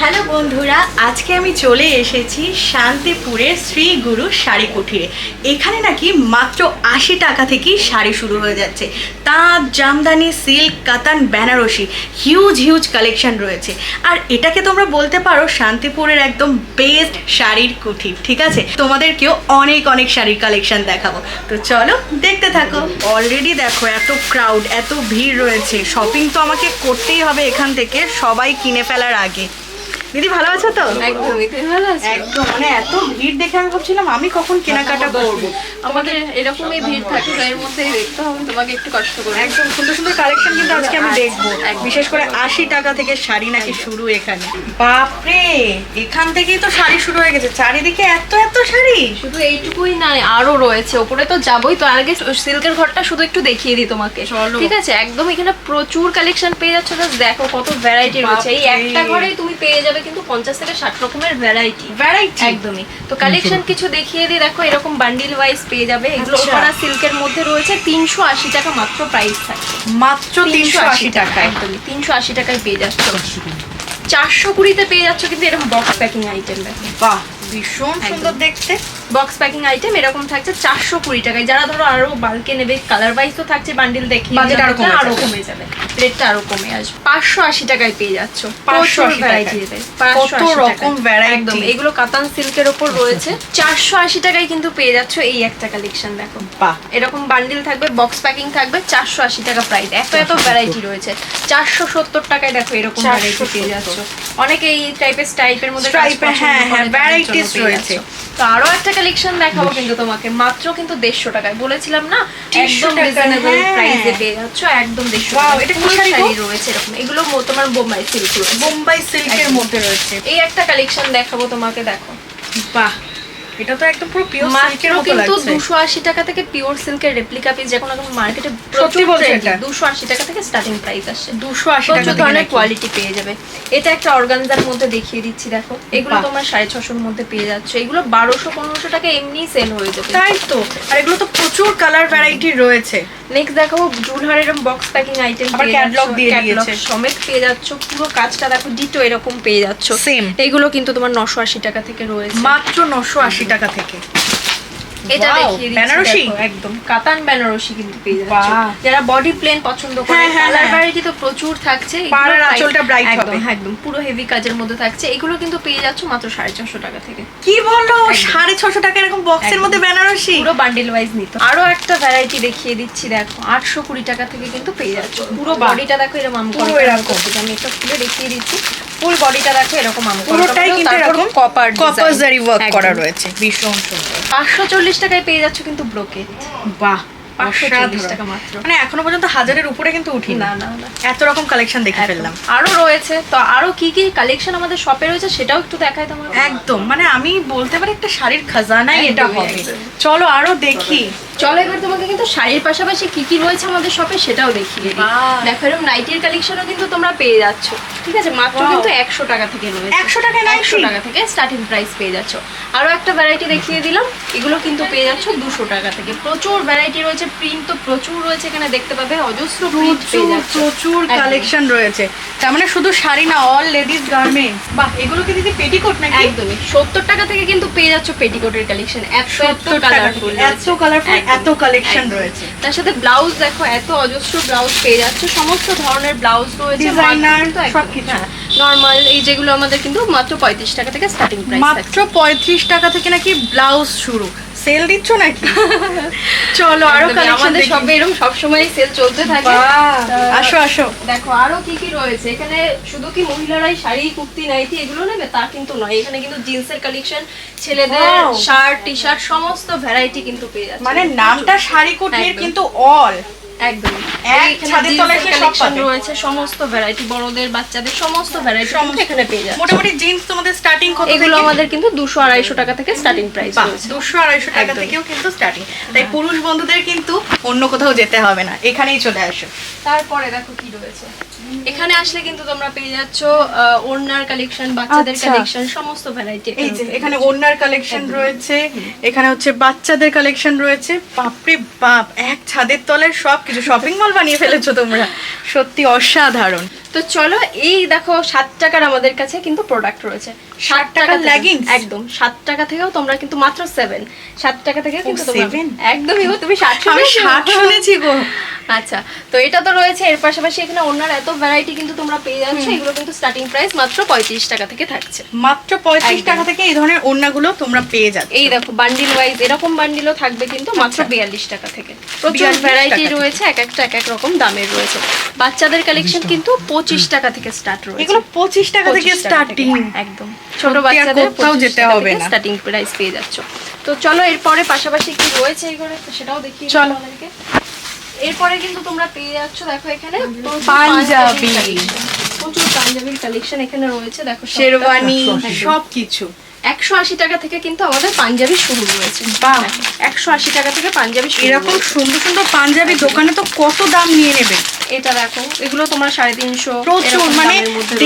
Hello বন্ধুরা, আজকে আমি চলে এসেছি শান্তিপুরের শ্রী গুরু শাড়ি কুঠিরে এখানে নাকি মাত্র আশি টাকা থেকেই শাড়ি শুরু হয়ে যাচ্ছে। তাঁত, জামদানি, সিল্ক, কাতান, বেনারসি হিউজ হিউজ কালেকশন রয়েছে। আর এটাকে তোমরা বলতে পারো শান্তিপুরের একদম বেস্ট শাড়ির কুঠির ঠিক আছে? তোমাদেরকেও অনেক অনেক শাড়ির কালেকশন দেখাবো। তো চলো, দেখতে থাকো। অলরেডি দেখো এত ক্রাউড এত ভিড় রয়েছে। শপিং তো আমাকে করতেই হবে এখান থেকে, সবাই কিনে ফেলার আগে। দিদি ভালো আছো তো? একদমই তুমি ভালো আছো। একদম মানে এত ভিড় দেখে আমি ভাবছিলাম আমি কখন কেনাকাটা করব? আমাদের এরকমই ভিড় থাকে এর দেখতে হবে তোমাকে একটু কষ্ট করে। একদম সুন্দর সুন্দর কালেকশন কিন্তু আজকে আমি দেখব। বিশেষ করে আশি টাকা থেকে শাড়ি নাকি শুরু এখানে। বাপরে এখান থেকেই তো শাড়ি শুরু হয়ে গেছে। চারিদিকে এত এত শাড়ি। শুধু এইটুকুই না আরও রয়েছে। ওপরে তো যাবই তো আগে সিল্কের ঘরটা শুধু একটু দেখিয়ে দিই তোমাকে। ঠিক আছে? একদম এখানে প্রচুর কালেকশন পেয়ে যাচ্ছ দেখো কত ভ্যারাইটি রয়েছে। এই একটা ঘরেই তুমি পেয়ে যাবে কিন্তু পঞ্চাশ থেকে ষাট রকমের ভ্যারাইটি ভ্যারাইটি একদমই। তো কালেকশন কিছু দেখিয়ে দিই দেখো এরকম বান্ডিল ওয়াইজ পেয়ে যাবে। এগুলো আচ্ছা। ওপারা সিল্কের মধ্যে রয়েছে তিনশো আশি টাকা মাত্র প্রাইস থাকে। মাত্র তিনশো আশি টাকা। একদমই। তিনশো আশি টাকায় পেয়ে যাচ্ছ। চারশো কুড়িতে পেয়ে যাচ্ছ কিন্তু এরকম বক্স প্যাকিং আইটেম দেখো। বাহ ভীষণ সুন্দর দেখতে। বক্স প্যাকিং আইটেম এরকম থাকছে চারশো কুড়ি টাকায়। যারা ধরো আরও বালকে নেবে কালার ওয়াইজ তো থাকছে বান্ডিল দেখে আরও কমে যাবে। আরও কমে আসবে। পাঁচশো আশি টাকায় পেয়ে যাচ্ছ। 580 ভ্যারাইটি কত রকম। একদম। এগুলো কাতান সিল্কের ওপর রয়েছে। চারশো আশি টাকায় কিন্তু পেয়ে যাচ্ছ এই একটা কালেকশন দেখো। এরকম বান্ডিল থাকবে বক্স প্যাকিং থাকবে চারশো আশি টাকা প্রাইস এত এত ভ্যারাইটি রয়েছে। চারশো সত্তর টাকায় দেখো এরকম ভ্যারাইটি পেয়ে যাচ্ছ। অনেকে এই টাইপের স্টাইপের মধ্যে হ্যাঁ, হ্যাঁ, পেয়ে রয়েছে। তো আরও একটা কালেকশন দেখাবো কিন্তু তোমাকে। মাত্র কিন্তু দেড়শো টাকায়। বলেছিলাম না 150 একদম রিজনেবল হ্যাঁ। প্রাইসে পেয়ে যাচ্ছ। একদম দেড়শো এটা কি শাড়ি রয়েছে এরকম। এগুলো তোমার বোম্বাই সিল্ক বোম্বাই সিল্কের মধ্যে রয়েছে। এই একটা কালেকশন দেখাবো তোমাকে দেখো। বাহ এটা তো একদম পুরো পিওর সিল্কের মতো লাগছে। দুশো আশি টাকা থেকে পিওর সিল্কের রেপ্লিকা পিস যখন এখন মার্কেটে সত্যি বলছো এটা? দুশো আশি টাকা থেকে স্টার্টিং প্রাইস আসে টাকা কোয়ালিটি পেয়ে যাবে। এটা একটা অর্গানজার মধ্যে দেখিয়ে দিচ্ছি দেখো। এগুলো তোমার সাড়ে ছশোর মধ্যে পেয়ে যাচ্ছে। এগুলো বারোশো পনেরোশো টাকা এমনি সেল হয়ে যাবে। তাই তো। আর এগুলো তো প্রচুর কালার ভ্যারাইটি রয়েছে। নেক্সট দেখো এরকম বক্স প্যাকিং আইটেম আবার catalog দিয়ে দিয়েছে। সমেত পেয়ে যাচ্ছ পুরো কাজটা দেখো ডিটো এরকম পেয়ে যাচ্ছ। সেম এগুলো কিন্তু তোমার নশো আশি টাকা থেকে রয়েছে। মাত্র নশো আশি টাকা থেকে। এটা দেখিয়ে বেনারসি? একদম কাতান বেনারসি কিন্তু পেয়ে যাচ্ছ। যারা বডি প্লেন পছন্দ করে হ্যাঁ, হ্যাঁ, কালার হ্যাঁ। ভ্যারাইটি তো প্রচুর থাকছে এগুলো আঁচলটা একদম হবে। হ্যাঁ, একদম পুরো হেভি কাজের মধ্যে থাকছে এগুলো কিন্তু পেয়ে যাচ্ছ মাত্র সাড়ে চারশো টাকা থেকে কি বলো সাড়ে ছশো টাকা এরকম বক্সের মধ্যে বেনারসি পুরো বান্ডিল ওয়াইজ নিত আরও একটা ভ্যারাইটি দেখিয়ে দিচ্ছি দেখো আটশো কুড়ি টাকা থেকে কিন্তু পেয়ে যাচ্ছ পুরো। বডিটা দেখো এরকম। আমি একটা খুলে দেখিয়ে দিচ্ছি ফুল বডিটা দেখো এরকম আম পুরোটাই কিন্তু এরকম কপার কপার জারি ওয়ার্ক করা রয়েছে। ভীষণ সুন্দর। পাঁচশো চল্লিশ টাকায় পেয়ে যাচ্ছ কিন্তু ব্রোকেট বাহ মানে এখনও পর্যন্ত হাজারের উপরে কিন্তু উঠি না না এত রকম কালেকশন দেখে ফেললাম। আরও রয়েছে। তো আরও কি কি কালেকশন আমাদের শপে রয়েছে সেটাও একটু দেখাই তোমার একদম। মানে আমি বলতে পারি একটা শাড়ির খাজানাই এটা হবে। চলো আরও দেখি। চলো এবার তোমাকে কিন্তু শাড়ির পাশাপাশি কি কি রয়েছে আমাদের শপে সেটাও দেখিয়ে দিই। দেখো এরকম নাইটির কালেকশনও কিন্তু তোমরা পেয়ে যাচ্ছ ঠিক আছে? মাত্র কিন্তু একশো টাকা থেকে রয়েছে। 100 টাকায় নাইটি? একশো টাকা থেকে স্টার্টিং প্রাইস পেয়ে যাচ্ছ। আরও একটা ভ্যারাইটি দেখিয়ে দিলাম এগুলো কিন্তু পেয়ে যাচ্ছ দুশো টাকা থেকে। প্রচুর ভ্যারাইটি রয়েছে প্রিন্ট তো প্রচুর রয়েছে এখানে দেখতে পাবে অজস্র প্রিন্ট প্রচুর কালেকশন রয়েছে। তার মানে শুধু শাড়ি না অল লেডিস গার্মেন্টস বাহ এগুলো কি দিদি পেটিকোট নাকি? একদমই। সত্তর টাকা থেকে কিন্তু পেয়ে যাচ্ছ পেটিকোটের কালেকশন এত এত 70 টাকা কালারফুল। এত কালারফুল এত কালেকশন রয়েছে। তার সাথে ব্লাউজ দেখো এত অজস্র ব্লাউজ পেয়ে যাচ্ছে সমস্ত ধরনের ব্লাউজ রয়েছে ডিজাইনার সবকিছু। নর্মাল এই যেগুলো আমাদের কিন্তু মাত্র পঁয়ত্রিশ টাকা থেকে স্টার্টিং প্রাইস মাত্র পঁয়ত্রিশ টাকা থেকে নাকি ব্লাউজ শুরু। সেল দিচ্ছ নাকি? চলো আরও কালেকশন আমাদের এরকম এরকম সবসময় সেল চলতে থাকে। আসো আসো। দেখো আরও কি কি রয়েছে? এখানে শুধু কি মহিলারাই শাড়ি কুর্তি নাইটি এগুলো নেবে? তা কিন্তু নয়। এখানে কিন্তু জিন্সের কালেকশন ছেলেদের শার্ট টি শার্ট সমস্ত ভ্যারাইটি কিন্তু পেয়ে যাচ্ছে। মানে নামটা শাড়ি কুর্তির কিন্তু অল একদম। ছাদের তলায় সে রয়েছে সমস্ত ভ্যারাইটি বড়দের বাচ্চাদের সমস্ত ভ্যারাইটি এখানে পেয়ে যাচ্ছে। মোটামুটি জিন্স তোমাদের স্টার্টিং কত এগুলো আমাদের কিন্তু দুশো আড়াইশো টাকা থেকে স্টার্টিং প্রাইস রয়েছে। দুশো আড়াইশো টাকা থেকেও কিন্তু স্টার্টিং তাই পুরুষ বন্ধুদের কিন্তু অন্য কোথাও যেতে হবে না। এখানেই চলে আসো। তারপরে দেখো কি রয়েছে। এখানে আসলে কিন্তু তোমরা পেয়ে যাচ্ছ আহ, ওড়নার কালেকশন বাচ্চাদের আচ্ছা। কালেকশন সমস্ত ভ্যারাইটি এই যে এখানে ওনার কালেকশন রয়েছে এখানে হচ্ছে বাচ্চাদের কালেকশন রয়েছে। বাপরে বাপ এক ছাদের তলায় সব কিছু শপিং মল বানিয়ে ফেলেছো তোমরা। সত্যি অসাধারণ। তো চলো এই দেখো সাত টাকার আমাদের কাছে কিন্তু প্রোডাক্ট রয়েছে। ষাট টাকার থেকে- একদম সাত টাকা থেকেও তোমরা কিন্তু মাত্র সেভেন সাত টাকা থেকে কিন্তু? একদমই তুমি? ষাট শুনেছি গো। আচ্ছা তো এটা তো রয়েছে এর পাশাপাশি এখানে অন্যার এত ভ্যারাইটি কিন্তু তোমরা পেয়ে যাচ্ছ এগুলো কিন্তু স্টার্টিং প্রাইস মাত্র পঁয়ত্রিশ টাকা থেকে থাকছে। মাত্র পঁয়ত্রিশ। টাকা থেকে এই ধরনের ওড়নাগুলো তোমরা পেয়ে যাচ্ছ। এই দেখো বান্ডিল ওয়াইজ এরকম বান্ডিলও থাকবে কিন্তু মাত্র বিয়াল্লিশ টাকা থেকে। প্রচুর ভ্যারাইটি রয়েছে এক একটা এক এক রকম দামের রয়েছে। বাচ্চাদের কালেকশন কিন্তু পঁচিশ টাকা থেকে স্টার্ট রয়েছে। এগুলো পঁচিশ টাকা থেকে স্টার্টিং একদম। ছোট বাচ্চাদের কোথাও যেতে হবে না। স্টার্টিং প্রাইস পেয়ে যাচ্ছ। তো চলো এরপরে পাশাপাশি কি রয়েছে এগুলো? সেটাও দেখি চলো। এরপরে কিন্তু তোমরা পেয়ে যাচ্ছ দেখো এখানে প্রচুর পাঞ্জাবি। প্রচুর পাঞ্জাবির কালেকশন এখানে রয়েছে দেখো। শেরওয়ানি একদম। একশো আশি টাকা থেকে কিন্তু আমাদের পাঞ্জাবি শুরু রয়েছে বাহ। একশো আশি টাকা থেকে পাঞ্জাবি এরকম সুন্দর সুন্দর পাঞ্জাবি দোকানে তো কত দাম নিয়ে নেবে? এটা দেখো এগুলো তোমরা সাড়ে তিনশো প্রচুর মানে।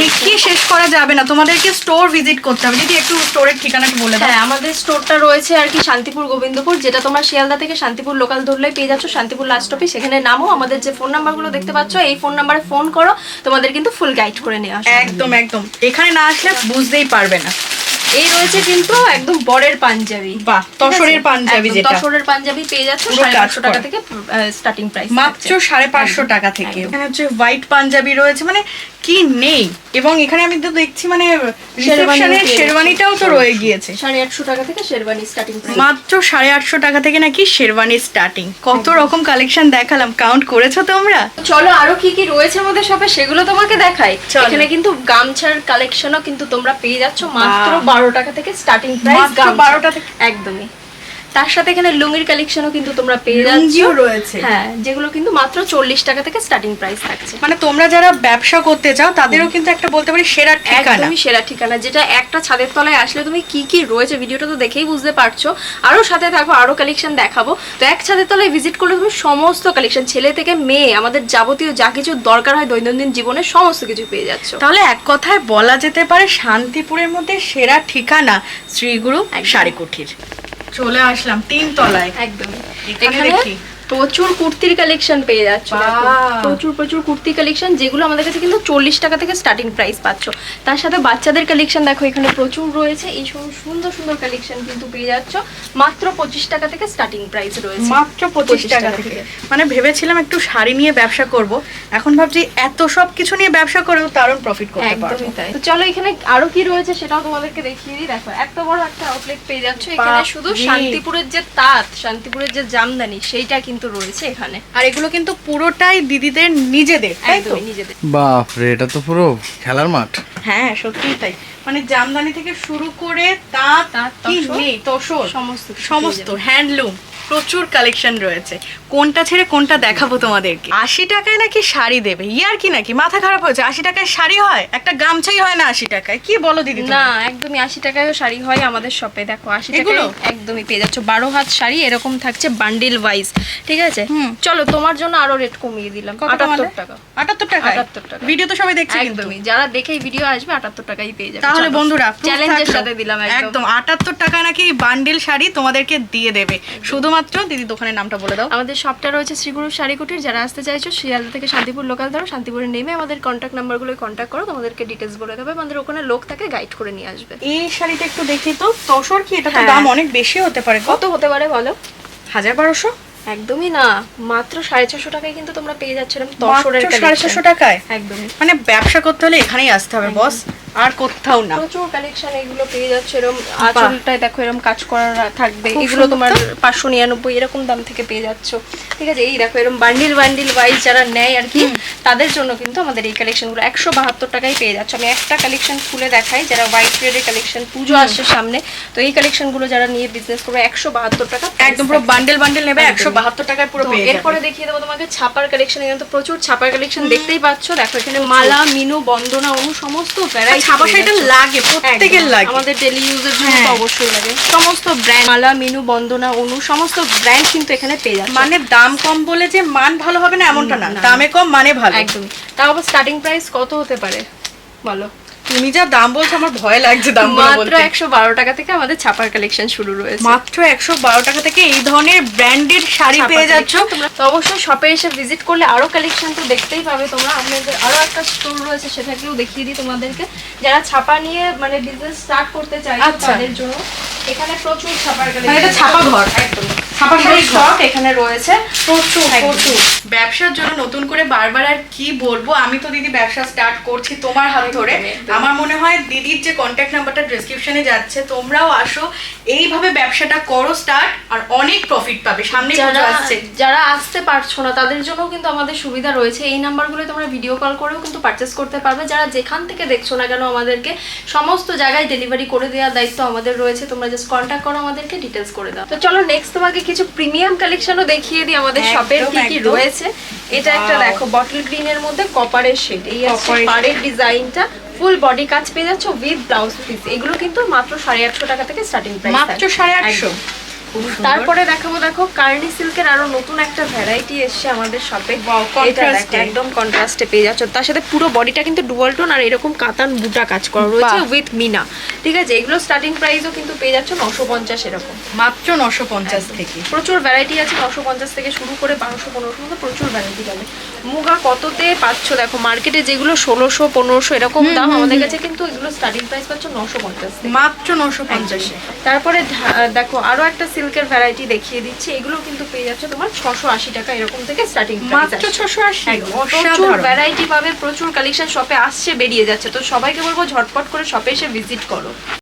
দেখিয়ে শেষ করা যাবে না। তোমাদেরকে স্টোর ভিজিট করতে হবে। যদি একটু স্টোরের ঠিকানাটা বলে হ্যাঁ আমাদের স্টোরটা রয়েছে আর কি শান্তিপুর গোবিন্দপুর যেটা তোমরা শিয়ালদা থেকে শান্তিপুর লোকাল ধরলেই পেয়ে যাচ্ছ। শান্তিপুর লাস্ট অফিস সেখানে নামো। আমাদের যে ফোন নাম্বারগুলো দেখতে পাচ্ছ এই ফোন নাম্বারে ফোন করো। তোমাদের কিন্তু ফুল গাইড করে নেওয়া আসবে একদম একদম। এখানে না আসলে বুঝতেই পারবে না। এই রয়েছে কিন্তু একদম বরের পাঞ্জাবি। বাহ, তসরের পাঞ্জাবি যেটা। তসরের পাঞ্জাবি পেয়ে যাচ্ছ পুরো সাড়ে টাকা থেকে স্টার্টিং প্রাইস মাত্র সাড়ে পাঁচশো টাকা থেকে। এখানে হচ্ছে হোয়াইট পাঞ্জাবি রয়েছে মানে কি নেই? এবং এখানে আমি তো দেখছি মানে রিসেপশনের শেরওয়ানিটাও তো রয়ে গিয়েছে। সাড়ে আটশো টাকা থেকে শেরবানি স্টার্টিং প্রাইস মাত্র সাড়ে আটশো টাকা থেকে নাকি শেরওয়ানি স্টার্টিং কত রকম কালেকশন দেখালাম কাউন্ট করেছ তোমরা? চলো আরও কি কি রয়েছে আমাদের শপে সেগুলো তোমাকে দেখাই। এখানে কিন্তু গামছার কালেকশনও কিন্তু তোমরা পেয়ে যাচ্ছ মাত্র বাহ। বারো টাকা থেকে স্টার্টিং প্রাইস বারোটা থেকে? একদমই তার সাথে এখানে লুঙ্গির কালেকশনও কিন্তু তোমরা পেয়ে যাচ্ছ। রয়েছে। হ্যাঁ যেগুলো কিন্তু মাত্র চল্লিশ টাকা থেকে স্টার্টিং প্রাইস থাকছে। মানে তোমরা যারা ব্যবসা করতে চাও তাদেরও কিন্তু একটা বলতে পারি সেরা ঠিকানা। একদমই সেরা ঠিকানা যেটা একটা ছাদের তলায় আসলে তুমি কি কি রয়েছে ভিডিওটা তো দেখেই বুঝতে পারছ। আরও সাথে থাকো আরও কালেকশন দেখাবো। তো এক ছাদের তলায় ভিজিট করলে তুমি সমস্ত কালেকশন ছেলে থেকে মেয়ে আমাদের যাবতীয় যা কিছু দরকার হয় দৈনন্দিন জীবনে সমস্ত কিছু পেয়ে যাচ্ছ। তাহলে এক কথায় বলা যেতে পারে শান্তিপুরের মধ্যে সেরা ঠিকানা শ্রীগুরু শাড়িকুঠির। চলে আসলাম তিন তলায় একদম এখানে দেখি। প্রচুর কুর্তির কালেকশন পেয়ে যাচ্ছ প্রচুর প্রচুর কুর্তি কালেকশন যেগুলো আমাদের কাছে কিন্তু চল্লিশ টাকা থেকে স্টার্টিং প্রাইস পাচ্ছ। তার সাথে বাচ্চাদের কালেকশন দেখো এখানে প্রচুর রয়েছে। এই সব সুন্দর সুন্দর কালেকশন কিন্তু পেয়ে যাচ্ছ। মাত্র পঁচিশ টাকা থেকে স্টার্টিং প্রাইস রয়েছে। মাত্র পঁচিশ টাকা থেকে। মানে ভেবেছিলাম একটু শাড়ি নিয়ে ব্যবসা করব। এখন ভাবছি এত সব কিছু নিয়ে ব্যবসা করেও দারুণ প্রফিট করতে পারব। তো চলো এখানে আরও কি রয়েছে সেটাও তোমাদেরকে দেখিয়ে দিই। দেখো এত বড় একটা আউটলেট পেয়ে যাচ্ছ। এখানে শুধু শান্তিপুরের যে তাঁত শান্তিপুরের যে জামদানি সেইটা কিন্তু রয়েছে এখানে। আর এগুলো কিন্তু পুরোটাই দিদিদের নিজেদের তাই তো? নিজেদের। বাপ রে এটা তো পুরো খেলার মাঠ। হ্যাঁ সত্যিই তাই। মানে জামদানি থেকে শুরু করে তাঁত তা কি নেই তসর সমস্ত সমস্ত হ্যান্ডলুম। প্রচুর কালেকশন রয়েছে। কোনটা ছেড়ে কোনটা দেখাবো তোমাদেরকে? আশি টাকায় নাকি শাড়ি দেবে? ইয়ার কি নাকি? মাথা খারাপ হয়েছে। আশি টাকায় শাড়ি হয়? একটা গামছাই হয় না আশি টাকায়? কি বলো দিদি না একদমই আশি টাকায়ও শাড়ি হয় আমাদের শপে দেখো আশি? টাকায় একদমই পেয়ে যাচ্ছ। বারো হাত শাড়ি এরকম থাকছে বান্ডিল ওয়াইজ ঠিক আছে? চলো তোমার জন্য আরও রেট কমিয়ে দিলাম। আটাত্তর টাকা। আটাত্তর টাকা 78 টাকা। ভিডিও তো সবাই দেখছে একদমই। যারা দেখে ভিডিও আসবে আটাত্তর টাকাই পেয়ে যাবে। তাহলে বন্ধুরা চ্যালেঞ্জের সাথে দিলাম একদম। আটাত্তর টাকা নাকি বান্ডিল শাড়ি তোমাদেরকে দিয়ে দেবে। শুধুমাত্র দিদি দোকানের নামটা বলে দাও। আমাদের শপটা রয়েছে শ্রীগুরু শাড়িকুটির। যারা আসতে চাইছো শিয়ালদা থেকে শান্তিপুর লোকাল ধরো শান্তিপুরে নেমে আমাদের কন্ট্যাক্ট নাম্বারগুলো কন্ট্যাক্ট করো তোমাদেরকে ডিটেলস বলে দেবে আমাদের ওখানে লোক থাকে গাইড করে নিয়ে আসবে। এই শাড়িটা একটু দেখি তো তসর কি? এটা তো হ্যাঁ। দাম অনেক বেশি হতে পারে কত হতে পারে বলো? হাজার বারোশো? একদমই না মাত্র সাড়ে ছশো টাকায় কিন্তু তোমরা পেয়ে যাচ্ছিলাম সাড়ে ছশো টাকায়? একদমই। মানে ব্যবসা করতে হলে এখানেই আসতে হবে বস আর কোথাও না। প্রচুর কালেকশন এগুলো পেয়ে যাচ্ছে এরকম আঁচলটায় দেখো এরকম কাজ করা থাকবে। এগুলো তোমার। পাঁচশো নিরানব্বই এরকম দাম থেকে পেয়ে যাচ্ছ। ঠিক আছে এই দেখো এরকম বান্ডিল বান্ডিল ওয়াইজ যারা নেয় আর কি তাদের জন্য কিন্তু আমাদের এই কালেকশনগুলো একশো বাহাত্তর টাকায় পেয়ে যাচ্ছে। আমি একটা কালেকশন খুলে দেখাই যারা হোয়াইট রেডের কালেকশন পুজো আসছে সামনে তো এই কালেকশনগুলো যারা নিয়ে বিজনেস করবে একশো বাহাত্তর টাকা একদম পুরো। বান্ডেল বান্ডেল নেবে একশো বাহাত্তর টাকায় পুরো এরপরে দেখিয়ে দেবো তোমাকে ছাপার কালেকশন এখানে তো প্রচুর ছাপার কালেকশন দেখতেই পাচ্ছ। দেখো এখানে মালা মিনু বন্দনা অনু সমস্ত ভ্যারাইটি ছাপা শাড়িটা লাগে প্রত্যেকের লাগে। আমাদের ডেলি ইউজের জন্য তো হ্যাঁ। অবশ্যই লাগে। সমস্ত ব্র্যান্ড মালা মিনু বন্দনা অনু সমস্ত ব্র্যান্ড কিন্তু এখানে পেয়ে যাচ্ছে। মানে দাম কম বলে যে মান ভালো হবে না এমনটা না। না। দামে কম মানে ভালো। একদম তাও আবার স্টার্টিং প্রাইস কত হতে পারে? বলো। তুমি যা দাম বলছো আমার ভয় লাগছে দাম মাত্র একশো বারো টাকা থেকে আমাদের ছাপার কালেকশন শুরু রয়েছে। মাত্র একশো বারো টাকা থেকে এই ধরনের ব্র্যান্ডেড শাড়ি পেয়ে যাচ্ছ। তোমরা তো অবশ্যই শপে এসে ভিজিট করলে আরও কালেকশন তো দেখতেই পাবে তোমরা। আমাদের আরও একটা স্টোর রয়েছে সেটাকেও দেখিয়ে দিই তোমাদেরকে। যারা ছাপা নিয়ে মানে বিজনেস স্টার্ট করতে চায় আচ্ছা। তাদের জন্য এখানে প্রচুর ছাপার মানে কালেকশন এটা ছাপা ঘর। একদম ছাপা শাড়ির ঘর স্টক এখানে রয়েছে। প্রচুর প্রচুর। ব্যবসার জন্য নতুন করে বারবার আর কি বলব? আমি তো দিদি ব্যবসা স্টার্ট করছি তোমার হাত ধরে। আমার মনে হয় দিদির যে কন্ট্যাক্ট নাম্বারটা ডেসক্রিপশনে যাচ্ছে তোমরাও আসো। এইভাবে ব্যবসাটা করো স্টার্ট আর অনেক প্রফিট পাবে। সামনে যারা আসছে। যারা আসতে পারছ না তাদের জন্য কিন্তু আমাদের সুবিধা রয়েছে। এই নাম্বারগুলো তোমরা ভিডিও কল করেও কিন্তু পারচেস করতে পারবে। যারা যেখান থেকে দেখছ না কেন আমাদেরকে সমস্ত জায়গায় ডেলিভারি করে দেওয়ার দায়িত্ব আমাদের রয়েছে। তোমরা জাস্ট কন্ট্যাক্ট করো আমাদেরকে ডিটেলস করে দাও। তো চলো নেক্সট তোমাকে কিছু প্রিমিয়াম কালেকশনও দেখিয়ে দিই আমাদের শপের কি কি রয়েছে। এটা একটা. দেখো বটল গ্রিন এর মধ্যে কপারের শেড এই আছে পাড়ের ডিজাইনটা ফুল বডি কাজ পেয়ে যাচ্ছ উইথ ব্লাউজ পিস এগুলো কিন্তু মাত্র সাড়ে আটশো টাকা থেকে স্টার্টিং প্রাইস মাত্র সাড়ে আটশো? তারপরে দেখাবো দেখো কার্নি সিল্কের আরও নতুন একটা ভ্যারাইটি এসছে আমাদের শপে একদম কন্ট্রাস্টে পেয়ে যাচ্ছ। তার সাথে পুরো বডিটা কিন্তু ডুয়াল টোন আর এরকম কাতান বুটা কাজ করা রয়েছে উইথ মিনা ঠিক আছে এগুলো স্টার্টিং প্রাইসও কিন্তু পেয়ে যাচ্ছ নশো পঞ্চাশ এরকম। মাত্র নশো পঞ্চাশ থেকে। প্রচুর ভ্যারাইটি আছে নশো পঞ্চাশ থেকে শুরু করে বারোশো পনেরোশো মতো প্রচুর ভ্যারাইটি পাবে। মুগা কততে পাচ্ছ? দেখো মার্কেটে যেগুলো ষোলোশো পনেরোশো এরকম দাম আমাদের কাছে কিন্তু এগুলো স্টার্টিং প্রাইস পাচ্ছ নশো পঞ্চাশ মাত্র নশো পঞ্চাশে। তারপরে দেখো আরও একটা সিল্কের ভ্যারাইটি দেখিয়ে দিচ্ছি এগুলো কিন্তু পেয়ে যাচ্ছে তোমার ছশো আশি টাকা এরকম থেকে স্টার্টিং মাত্র ছশো আশি? প্রচুর ভ্যারাইটি পাবে প্রচুর কালেকশন শপে আসছে বেরিয়ে যাচ্ছে। তো সবাইকে বলব ঝটপট করে শপে এসে ভিজিট করো।